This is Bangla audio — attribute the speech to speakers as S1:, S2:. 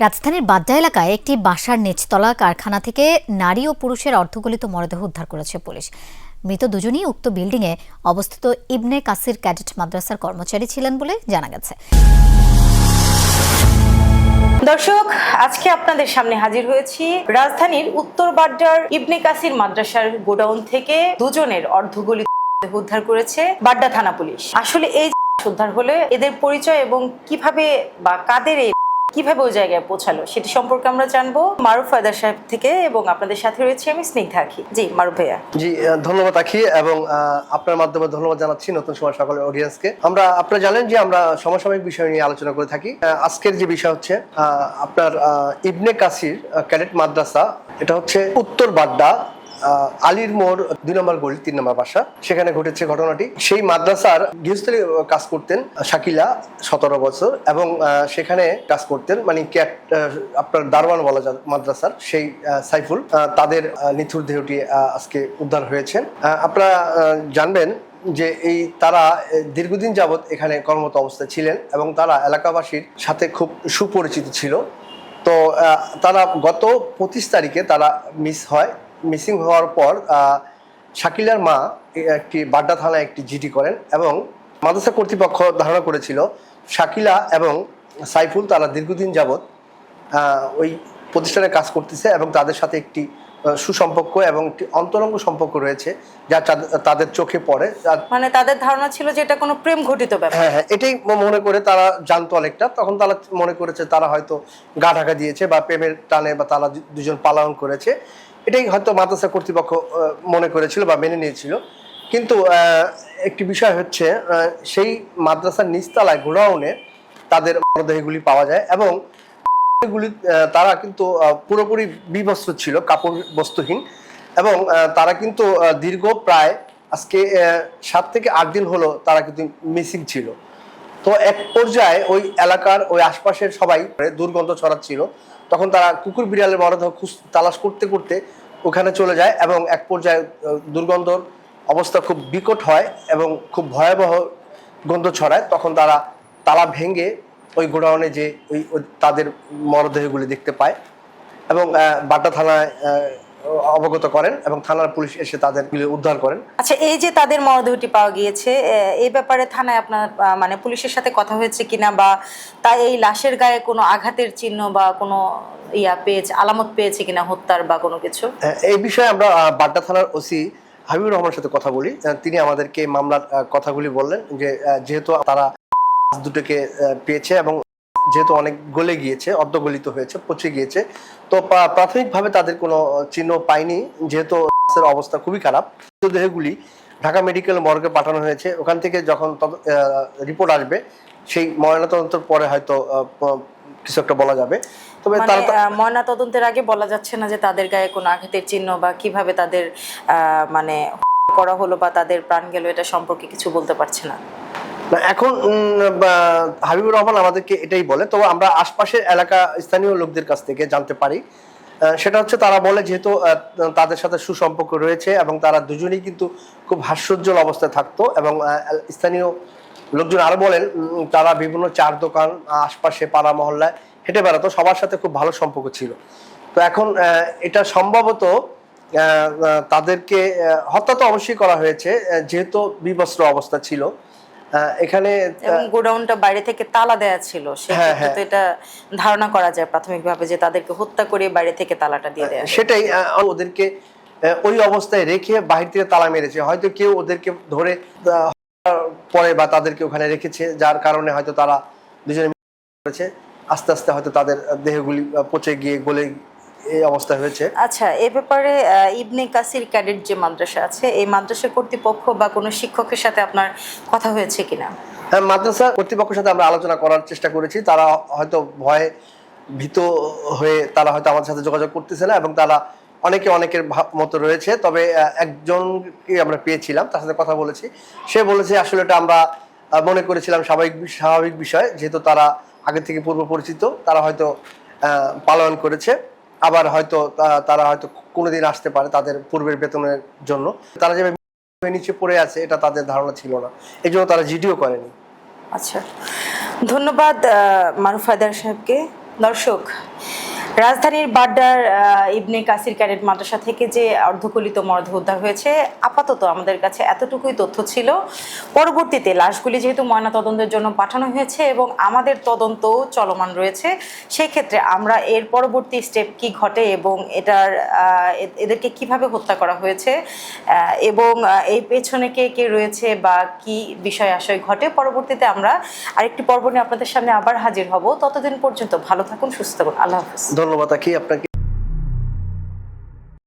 S1: রাজধানীর বাড্ডা এলাকায় একটি বাসার নিচতলা কারখানা থেকে নারী ও পুরুষের অর্ধগলিত মরদেহ উদ্ধার করেছে পুলিশ। মৃত দুজনই উক্ত বিল্ডিংয়ে অবস্থিত ইবনে কাসির ক্যাডেট মাদ্রাসার কর্মচারী ছিলেন বলে জানা গেছে।
S2: দর্শক, আজকে আপনাদের সামনে হাজির হয়েছি রাজধানীর উত্তর বাড্ডার ইবনে কাসির মাদ্রাসার গোডাউন থেকে দুজনের অর্ধগলিত উদ্ধার করেছে বাড্ডা থানা পুলিশ। আসলে এই উদ্ধার হলে এদের পরিচয় এবং কীভাবে বা কাদের এই কীভাবে ওই জায়গায় পৌঁছালো সেটি সম্পর্কে আমরা জানব মারুফ ফায়দার সাহেব থেকে এবং আপনাদের সাথে রয়েছে আমি স্নিগ্ধা আখি। জি, মারুফ ভাইয়া।
S3: জি ধন্যবাদ আখি এবং আপনার মাধ্যমে ধন্যবাদ জানাচ্ছি নতুন সময় সকলের অডিয়েন্সকে আমরা, আপনারা জানেন যে আমরা সমসাময়িক বিষয় নিয়ে আলোচনা করে থাকি। আজকের যে বিষয় হচ্ছে আপনার ইবনে কাসির ক্যাডেট মাদ্রাসা, এটা হচ্ছে উত্তর বাড্ডা আলীর মোড় দুই নম্বর গলি, তিন নম্বর বাসা। সেখানে ঘটেছে ঘটনাটি। সেই মাদ্রাসার গৃহস্থলী কাজ করতেন শাকিলা, সতেরো বছর, এবং সেখানে কাজ করতেন মানে ক্যাট আপনার দারওয়ান বলা যায় মাদ্রাসার, সেই সাইফুল তাদের নিথুর দেহটি আজকে উদ্ধার হয়েছে। আপনারা জানবেন যে এই তারা দীর্ঘদিন যাবৎ এখানে কর্মরত অবস্থায় ছিলেন, এবং তারা এলাকাবাসীর সাথে খুব সুপরিচিত ছিল। তো তারা গত পঁচিশ তারিখে তারা মিস হয়। মিসিং হওয়ার পর শাকিলার মা একটি বাড্ডা থানায় একটি জিডি করেন এবং মাদ্রাসা কর্তৃপক্ষ ধারণা করেছিল শাকিলা এবং সাইফুল তারা দীর্ঘদিন যাবৎ ওই প্রতিষ্ঠানে কাজ করতেছে এবং তাদের সাথে একটি সুসম্পর্ক এবং অন্তরঙ্গ সম্পর্ক রয়েছে যা তাদের- চোখে পড়ে।
S2: মানে তাদের ধারণা ছিল যে এটা কোনো প্রেম ঘটিত ব্যাপার।
S3: হ্যাঁ হ্যাঁ এটাই মনে করে তারা জানতো অনেকটা। তখন তারা মনে করেছে তারা হয়তো গা ঢাকা দিয়েছে বা প্রেমের টানে বা তারা দুজন পালন করেছে। এটাই হয়তো মাদ্রাসা কর্তৃপক্ষ মনে করেছিল বা মেনে নিয়েছিল। কিন্তু আহ, একটি বিষয় হচ্ছে সেই মাদ্রাসার নিচতলায় গোডাউনে তাদের মরদেহগুলি পাওয়া যায় এবং গুলি তারা কিন্তু পুরোপুরি বিবস্ত্র ছিল, কাপড় বস্ত্রহীন এবং তারা কিন্তু দীর্ঘ প্রায় আজকে সাত থেকে আট দিন হলো তারা কিন্তু মিসিং ছিল। তো এক পর্যায়ে ওই এলাকার, ওই আশপাশের সবাই দুর্গন্ধ ছড়াচ্ছিল। তখন তারা কুকুর বিড়ালের মরদেহ তালাশ করতে করতে ওখানে চলে যায় এবং এক পর্যায়ে দুর্গন্ধর অবস্থা খুব বিকট হয় এবং খুব ভয়াবহ গন্ধ ছড়ায়। তখন তারা তালা ভেঙে ওই গোডাউনে যে ওই তাদের মরদেহগুলি দেখতে পায় এবং বাড্ডা থানায় অবগত করেন এবং থানার পুলিশ এসে তাদের উদ্ধার করেন।
S2: আচ্ছা এই যে তাদের মরদেহটি পাওয়া গিয়েছে এই ব্যাপারে থানায় আপনার মানে পুলিশের সাথে কথা হয়েছে কিনা বা তা এই লাশের গায়ে কোনো আঘাতের চিহ্ন বা কোনো ইয়া পেয়েছে আলামত পেয়েছে কিনা হত্যার বা কোনো কিছু?
S3: এই বিষয়ে আমরা বাড্ডা থানার ওসি হাবিবুর রহমানের সাথে কথা বলি। তিনি আমাদেরকে মামলার কথাগুলি বললেন যে যেহেতু তারা দুটোকে পেয়েছে এবং যেহেতু অনেক গলে গিয়েছে অর্ধগলিত হয়েছে পচে গিয়েছে তো প্রাথমিকভাবে তাদের কোনো চিহ্ন পায়নি। যেহেতু অবস্থা খুবই খারাপ দেহগুলি ঢাকা মেডিকেল মর্গে পাঠানো হয়েছে। ওখান থেকে যখন রিপোর্ট আসবে সেই ময়নাতদন্তের পরে হয়তো কিছু একটা বলা যাবে। তবে
S2: মানে ময়না তদন্তের আগে বলা যাচ্ছে না যে তাদের গায়ে কোনো আঘাতের চিহ্ন বা কীভাবে তাদের মানে করা হলো বা তাদের প্রাণ গেল এটা সম্পর্কে কিছু বলতে পারছে না।
S3: এখন হাবিবুর রহমান আমাদেরকে এটাই বলে, তো আমরা আশপাশের এলাকা স্থানীয় লোকদের কাছ থেকে জানতে পারি। সেটা হচ্ছে তারা বলে যেহেতু তাদের সাথে সুসম্পর্ক রয়েছে এবং তারা দুজনেই কিন্তু খুব হাস্যোজ্জ্বল অবস্থায় থাকতো এবং স্থানীয় লোকজন আরও বলেন তারা বিভিন্ন চার দোকান, আশপাশে পাড়া মহল্লায় হেঁটে বেড়াতো, সবার সাথে খুব ভালো সম্পর্ক ছিল। তো এখন এটা সম্ভবত তাদেরকে হত্যা তো অবশ্যই করা হয়েছে যেহেতু বিবস্ত্র অবস্থা ছিল। এখানে
S2: এবং গোডাউনটা বাইরে থেকে তালা দেয়া ছিল
S3: হ্যাঁ,
S2: সেক্ষেত্রে তো এটা ধারণা করা যায় প্রাথমিকভাবে যে তাদেরকে হত্যা করে বাইরে থেকে তালাটা দিয়ে দেয়া
S3: সেটাই ওদেরকে ওই অবস্থায় রেখে বাহির থেকে তালা মেরেছে। হয়তো কেউ ওদেরকে ধরে পরে বা তাদেরকে ওখানে রেখেছে যার কারণে হয়তো তারা দুজনে করেছে আস্তে আস্তে হয়তো তাদের দেহগুলি পচে গিয়ে গলে এই অবস্থা হয়েছে।
S2: আচ্ছা এ ব্যাপারে ইবনে কাসির ক্যাডেট যে মাদ্রাসা আছে এই মাদ্রাসা কর্তৃপক্ষ বা কোনো শিক্ষকের সাথে আপনার কথা হয়েছে কিনা?
S3: হ্যাঁ মাদ্রাসা কর্তৃপক্ষের সাথে আমরা আলোচনা করার চেষ্টা করেছি। তারা হয়তো ভয়ে ভীত হয়ে তারা হয়তো আমাদের সাথে যোগাযোগ করতেছে না এবং তারা অনেকে অনেকের মতো রয়েছে। তবে একজনকে আমরা পেয়েছিলাম তার সাথে কথা বলেছি। সে বলেছে আসলে এটা আমরা মনে করেছিলাম স্বাভাবিক স্বাভাবিক বিষয়। যেহেতু তারা আগে থেকে পূর্ব পরিচিত তারা হয়তো পালন করেছে। আবার হয়তো তারা হয়তো কোনোদিন আসতে পারে তাদের পূর্বের বেতনের জন্য। তারা যে নিচে পড়ে আছে, এটা তাদের ধারণা ছিল না। এই জন্য তারা জিডিও করেনি।
S2: আচ্ছা। ধন্যবাদ মারুফ হায়দার সাহেবকে। দর্শক রাজধানীর বাড্ডার ইবনে কাসির ক্যাডেট মাদ্রাসা থেকে যে অর্ধকলিত মরদেহ উদ্ধার হয়েছে, আপাতত আমাদের কাছে এতটুকুই তথ্য ছিল। পরবর্তীতে লাশগুলি যেহেতু ময়নাতদন্তের জন্য পাঠানো হয়েছে এবং আমাদের তদন্ত চলমান রয়েছে সেই ক্ষেত্রে আমরা এর পরবর্তী স্টেপ কি ঘটে এবং এটার এদেরকে কীভাবে হত্যা করা হয়েছে এবং এই পেছনে কে কে রয়েছে বা কি বিষয় আশয় ঘটে, পরবর্তীতে আমরা আরেকটি পর্ব নিয়ে আপনাদের সামনে আবার হাজির হব। ততদিন পর্যন্ত ভালো থাকুন, সুস্থ থাকুন। আল্লাহ হাফিজ।
S3: ধন্যবাদ আখি। আপনাকে